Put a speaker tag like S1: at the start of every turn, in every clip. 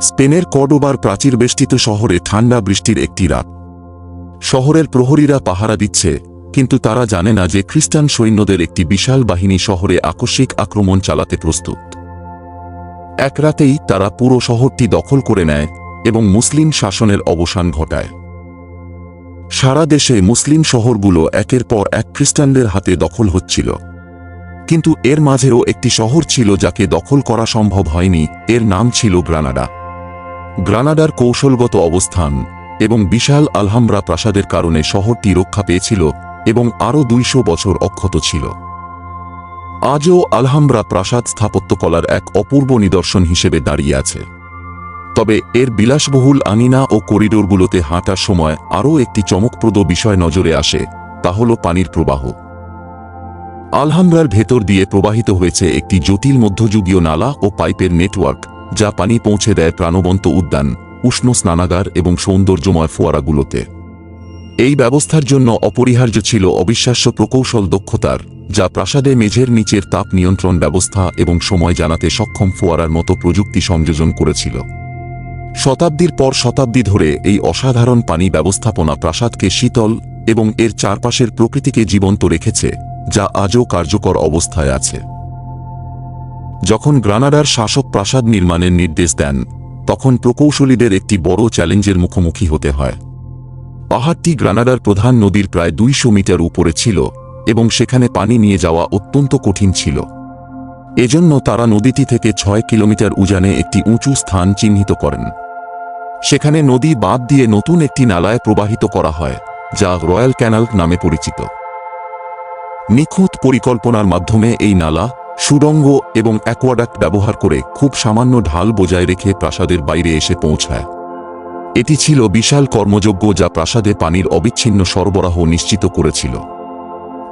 S1: স্পেনের কর্ডোবার প্রাচীর বেষ্টিত শহরে ঠান্ডা বৃষ্টির একটি রাত। শহরের প্রহরীরা পাহারা দিচ্ছে, কিন্তু তারা জানে না যে খ্রিস্টান সৈন্যদের একটি বিশাল বাহিনী শহরে আকস্মিক আক্রমণ চালাতে প্রস্তুত। এক রাতেই তারা পুরো শহরটি দখল করে নেয় এবং মুসলিম শাসনের অবসান ঘটায়। সারা দেশে মুসলিম শহরগুলো একের পর এক খ্রিস্টানদের হাতে দখল হচ্ছিল। কিন্তু এর মাঝেও একটি শহর ছিল যাকে দখল করা সম্ভব হয়নি, এর নাম ছিল গ্রানাডা। গ্রানাডার কৌশলগত অবস্থান এবং বিশাল আলহামরা প্রাসাদের কারণে শহরটি রক্ষা পেয়েছিল এবং আরও দুইশো বছর অক্ষত ছিল। আজও আলহামরা প্রাসাদ স্থাপত্যকলার এক অপূর্ব নিদর্শন হিসেবে দাঁড়িয়ে আছে। তবে এর বিলাসবহুল আঙিনা ও করিডোরগুলোতে হাঁটার সময় আরও একটি চমকপ্রদ বিষয় নজরে আসে, তা হল পানির প্রবাহ। আলহামরার ভেতর দিয়ে প্রবাহিত হয়েছে একটি জটিল মধ্যযুগীয় নালা ও পাইপের নেটওয়ার্ক। যা পানি পৌঁছে দেয় প্রাণবন্ত উদ্যান, উষ্ণ স্নানাগার এবং সৌন্দর্যময় ফোয়ারাগুলোতে। এই ব্যবস্থার জন্য অপরিহার্য ছিল অবিশ্বাস্য প্রকৌশল দক্ষতার, যা প্রাসাদে মেঝের নিচের তাপ নিয়ন্ত্রণ ব্যবস্থা এবং সময় জানাতে সক্ষম ফোয়ারার মতো প্রযুক্তি সংযোজন করেছিল। শতাব্দীর পর শতাব্দী ধরে এই অসাধারণ পানি ব্যবস্থাপনা প্রাসাদকে শীতল এবং এর চারপাশের প্রকৃতিকে জীবন্ত রেখেছে, যা আজও কার্যকর অবস্থায় আছে। যখন গ্রানাডার শাসক প্রাসাদ নির্মাণের নির্দেশ দেন, তখন প্রকৌশলীদের একটি বড় চ্যালেঞ্জের মুখোমুখি হতে হয়। পাহাড়টি গ্রানাডার প্রধান নদীর প্রায় দুইশো মিটার উপরে ছিল এবং সেখানে পানি নিয়ে যাওয়া অত্যন্ত কঠিন ছিল। এজন্য তারা নদীটি থেকে ছয় কিলোমিটার উজানে একটি উঁচু স্থান চিহ্নিত করেন। সেখানে নদী বাদ দিয়ে নতুন একটি নালায় প্রবাহিত করা হয়, যা রয়্যাল ক্যানাল নামে পরিচিত। নিখুঁত পরিকল্পনার মাধ্যমে এই নালা সুড়ঙ্গ এবং অ্যাকোয়াডাক্ট ব্যবহার করে খুব সামান্য ঢাল বজায় রেখে প্রাসাদের বাইরে এসে পৌঁছায়। এটি ছিল বিশাল কর্মযোগ্য যা প্রাসাদে পানির অবিচ্ছিন্ন সরবরাহ নিশ্চিত করেছিল।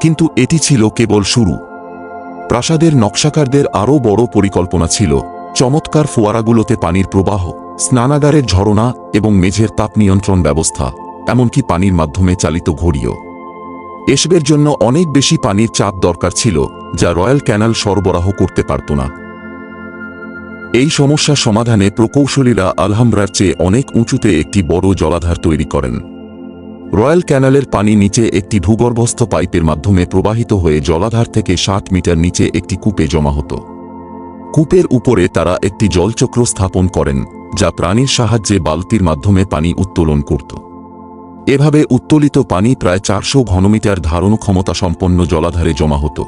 S1: কিন্তু এটি ছিল কেবল শুরু। প্রাসাদের নকশাকারদের আরও বড় পরিকল্পনা ছিল, চমৎকার ফোয়ারাগুলোতে পানির প্রবাহ, স্নানাগারের ঝরনা এবং মেঝের তাপ নিয়ন্ত্রণ ব্যবস্থা, এমনকি পানির মাধ্যমে চালিত ঘড়িও। এসবের জন্য অনেক বেশি পানির চাপ দরকার ছিল, যা রয়্যাল ক্যানাল সরবরাহ করতে পারত না। এই সমস্যা সমাধানে প্রকৌশলীরা আলহামরার চেয়ে অনেক উঁচুতে একটি বড় জলাধার তৈরি করেন। রয়্যাল ক্যানালের পানি নিচে একটি ভূগর্ভস্থ পাইপের মাধ্যমে প্রবাহিত হয়ে জলাধার থেকে ষাট মিটার নিচে একটি কূপে জমা হতো। কূপের উপরে তারা একটি জলচক্র স্থাপন করেন, যা প্রাণীর সাহায্যে বালতির মাধ্যমে পানি উত্তোলন করত। এভাবে উত্তোলিত পানি প্রায় চারশো ঘনমিটার ধারণ ক্ষমতা সম্পন্ন জলাধারে জমা হতো।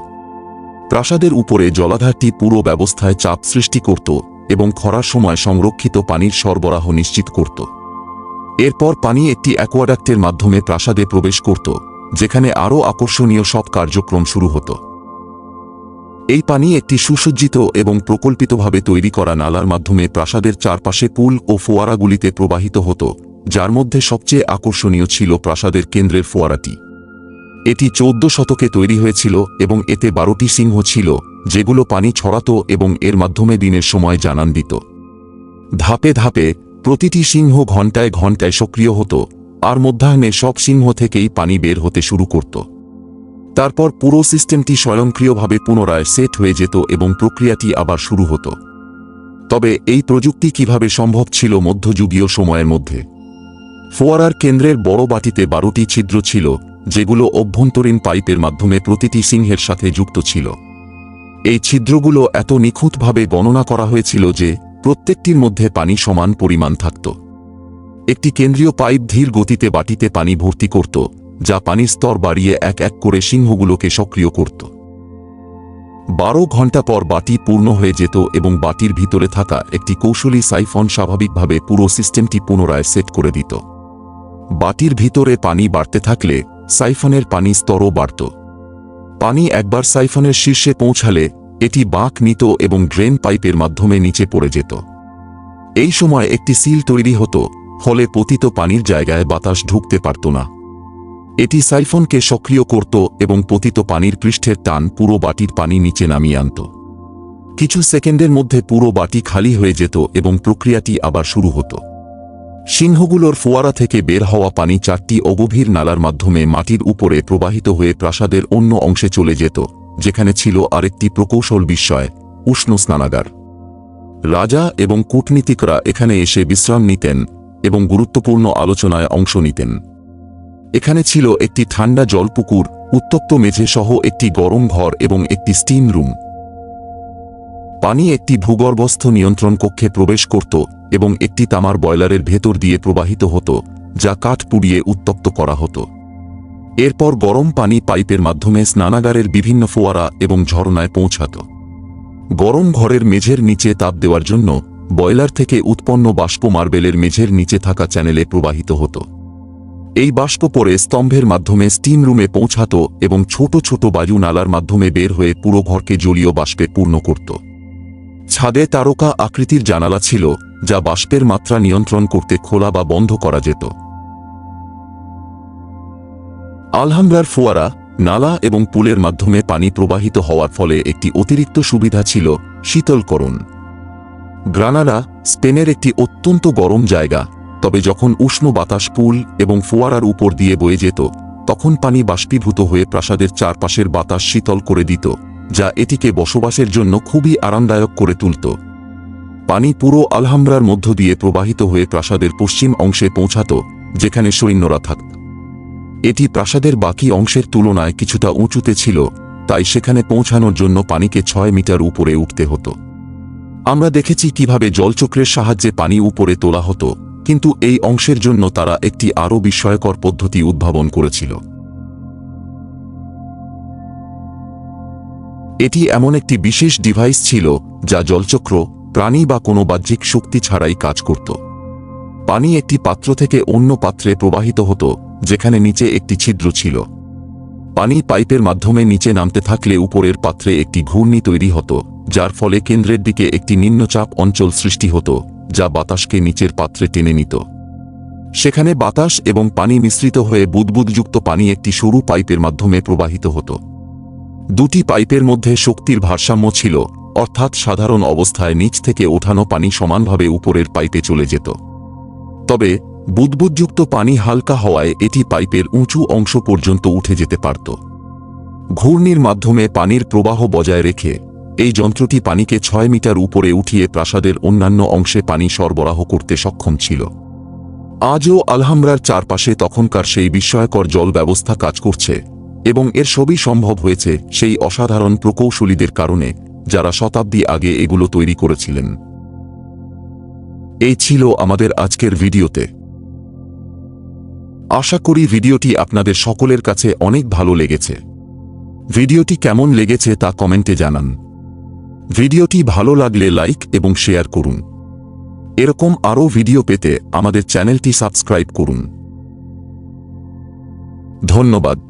S1: প্রাসাদের উপরে জলাধারটি পুরো ব্যবস্থায় চাপ সৃষ্টি করত এবং খরার সময় সংরক্ষিত পানির সরবরাহ নিশ্চিত করত। এরপর পানি একটি অ্যাকোয়াডাক্টের মাধ্যমে প্রাসাদে প্রবেশ করত, যেখানে আরও আকর্ষণীয় সব কার্যক্রম শুরু হতো। এই পানি একটি সুসজ্জিত এবং প্রকল্পিতভাবে তৈরি করা নালার মাধ্যমে প্রাসাদের চারপাশে পুল ও ফোয়ারাগুলিতে প্রবাহিত হতো। যার মধ্যে সবচেয়ে আকর্ষণীয় ছিল প্রাসাদের কেন্দ্রের ফোয়ারাটি। এটি চৌদ্দ শতকে তৈরি হয়েছিল এবং এতে বারোটি সিংহ ছিল, যেগুলো পানি ছড়াত এবং এর মাধ্যমে দিনের সময় জানান দিত। ধাপে ধাপে, প্রতিটি সিংহ ঘণ্টায় ঘণ্টায় সক্রিয় হতো, আর মধ্যাহ্নে সব সিংহ থেকেই পানি বের হতে শুরু করত। তারপর পুরো সিস্টেমটি স্বয়ংক্রিয়ভাবে পুনরায় সেট হয়ে যেত এবং প্রক্রিয়াটি আবার শুরু হতো। তবে এই প্রযুক্তি কীভাবে সম্ভব ছিল মধ্যযুগীয় সময়ের মধ্যে? ফোয়ারার কেন্দ্রের বড় বাটিতে বারোটি ছিদ্র ছিল, যেগুলো অভ্যন্তরীণ পাইপের মাধ্যমে প্রতিটি সিংহের সাথে যুক্ত ছিল। এই ছিদ্রগুলো এত নিখুঁতভাবে গণনা করা হয়েছিল যে, প্রত্যেকটির মধ্যে পানি সমান পরিমাণ থাকত। একটি কেন্দ্রীয় পাইপ ধীর গতিতে বাটিতে পানি ভর্তি করত, যা পানির স্তর বাড়িয়ে এক এক করে সিংহগুলোকে সক্রিয় করত। বারো ঘণ্টা পর বাটি পূর্ণ হয়ে যেত এবং বাটির ভিতরে থাকা একটি কৌশলী সাইফন স্বাভাবিকভাবে পুরো সিস্টেমটি পুনরায় সেট করে দিত। বাটির ভিতরে পানি বাড়তে থাকলে সাইফনের পানি স্তরও বাড়ত। পানি একবার সাইফনের শীর্ষে পৌঁছালে এটি বাঁক নিত এবং ড্রেন পাইপের মাধ্যমে নিচে পড়ে যেত। এই সময় একটি সিল তৈরি হতো, ফলে পতিত পানির জায়গায় বাতাস ঢুকতে পারত না। এটি সাইফনকে সক্রিয় করত এবং পতিত পানির পৃষ্ঠের টান পুরো বাটির পানি নিচে নামিয়ে আনত। কিছু সেকেন্ডের মধ্যে পুরো বাটি খালি হয়ে যেত এবং প্রক্রিয়াটি আবার শুরু হতো। সিংহগুলোর ফোয়ারা থেকে বের হওয়া পানি চারটি অগভীর নালার মাধ্যমে মাটির উপরে প্রবাহিত হয়ে প্রাসাদের অন্য অংশে চলে যেত, যেখানে ছিল আরেকটি প্রকৌশল বিস্ময়, উষ্ণ স্নানাগার। রাজা এবং কূটনীতিকরা এখানে এসে বিশ্রাম নিতেন এবং গুরুত্বপূর্ণ আলোচনায় অংশ নিতেন। এখানে ছিল একটি ঠান্ডা জলপুকুর, উত্তপ্ত মেঝে সহ একটি গরম ঘর এবং একটি স্টিম রুম। পানি একটি ভূগর্ভস্থ নিয়ন্ত্রণ কক্ষে প্রবেশ করত এবং একটি তামার বয়লারের ভেতর দিয়ে প্রবাহিত হতো, যা কাঠ পুড়িয়ে উত্তপ্ত করা হতো। এরপর গরম পানি পাইপের মাধ্যমে স্নানাগারের বিভিন্ন ফোয়ারা এবং ঝরনায় পৌঁছাত। গরম ঘরের মেঝের নিচে তাপ দেওয়ার জন্য বয়লার থেকে উৎপন্ন বাষ্প মার্বেলের মেঝের নিচে থাকা চ্যানেলে প্রবাহিত হতো। এই বাষ্প পরে স্তম্ভের মাধ্যমে স্টিম রুমে পৌঁছাত এবং ছোট ছোট বায়ু নালার মাধ্যমে বের হয়ে পুরো ঘরকে জলীয় বাষ্পে পূর্ণ করত। ছাদে তারকা আকৃতির জানালা ছিল, যা বাষ্পের মাত্রা নিয়ন্ত্রণ করতে খোলা বা বন্ধ করা যেত। আলহামরার ফোয়ারা, নালা এবং পুলের মাধ্যমে পানি প্রবাহিত হওয়ার ফলে একটি অতিরিক্ত সুবিধা ছিল, শীতলকরণ। গ্রানাডা স্পেনের একটি অত্যন্ত গরম জায়গা, তবে যখন উষ্ণ বাতাস পুল এবং ফোয়ারার উপর দিয়ে বয়ে যেত, তখন পানি বাষ্পীভূত হয়ে প্রাসাদের চারপাশের বাতাস শীতল করে দিত। যা এটিকে বসবাসের জন্য খুবই আরামদায়ক করে তুলত। পানি পুরো আলহামরার মধ্য দিয়ে প্রবাহিত হয়ে প্রাসাদের পশ্চিম অংশে পৌঁছাত, যেখানে সৈন্যরা থাকত। এটি প্রাসাদের বাকি অংশের তুলনায় কিছুটা উঁচুতে ছিল, তাই সেখানে পৌঁছানোর জন্য পানিকে ছয় মিটার উপরে উঠতে হতো। আমরা দেখেছি কীভাবে জলচক্রের সাহায্যে পানি উপরে তোলা হতো, কিন্তু এই অংশের জন্য তারা একটি আরও বিস্ময়কর পদ্ধতি উদ্ভাবন করেছিল। এটি এমন একটি বিশেষ ডিভাইস ছিল, যা জলচক্র, প্রাণী বা কোনো বাহ্যিক শক্তি ছাড়াই কাজ করত। পানি একটি পাত্র থেকে অন্য পাত্রে প্রবাহিত হতো, যেখানে নিচে একটি ছিদ্র ছিল। পানি পাইপের মাধ্যমে নিচে নামতে থাকলে উপরের পাত্রে একটি ঘূর্ণি তৈরি হতো, যার ফলে কেন্দ্রের দিকে একটি নিম্নচাপ অঞ্চল সৃষ্টি হতো, যা বাতাসকে নিচের পাত্রে টেনে নিত। সেখানে বাতাস এবং পানি মিশ্রিত হয়ে বুদবুদযুক্ত পানি একটি সরু পাইপের মাধ্যমে প্রবাহিত হতো। দুটি পাইপের মধ্যে শক্তির ভারসাম্য ছিল, অর্থাৎ সাধারণ অবস্থায় নিচ থেকে ওঠানো পানি সমানভাবে উপরের পাইপে চলে যেত। তবে, বুদবুদযুক্ত পানি হালকা হওয়ায় এটি পাইপের উঁচু অংশ পর্যন্ত উঠে যেতে পারত। ঘূর্ণির মাধ্যমে পানির প্রবাহ বজায় রেখে, এই যন্ত্রটি পানিকে ছয় মিটার উপরে উঠিয়ে প্রাসাদের অন্যান্য অংশে পানি সরবরাহ করতে সক্ষম ছিল। আজও আলহামরার চারপাশে তখনকার সেই বিস্ময়কর জল ব্যবস্থা কাজ করছে। এবং এর সবই সম্ভব হয়েছে সেই অসাধারণ প্রকৌশলীদের কারণে, যারা শতাব্দী আগে এগুলো তৈরি করেছিলেন। এই ছিল আমাদের আজকের ভিডিওতে। আশা করি ভিডিওটি আপনাদের সকলের কাছে অনেক ভালো লেগেছে। ভিডিওটি কেমন লেগেছে তা কমেন্টে জানান। ভিডিওটি ভালো লাগলে লাইক এবং শেয়ার করুন। এরকম আরও ভিডিও পেতে আমাদের চ্যানেলটি সাবস্ক্রাইব করুন। ধন্যবাদ।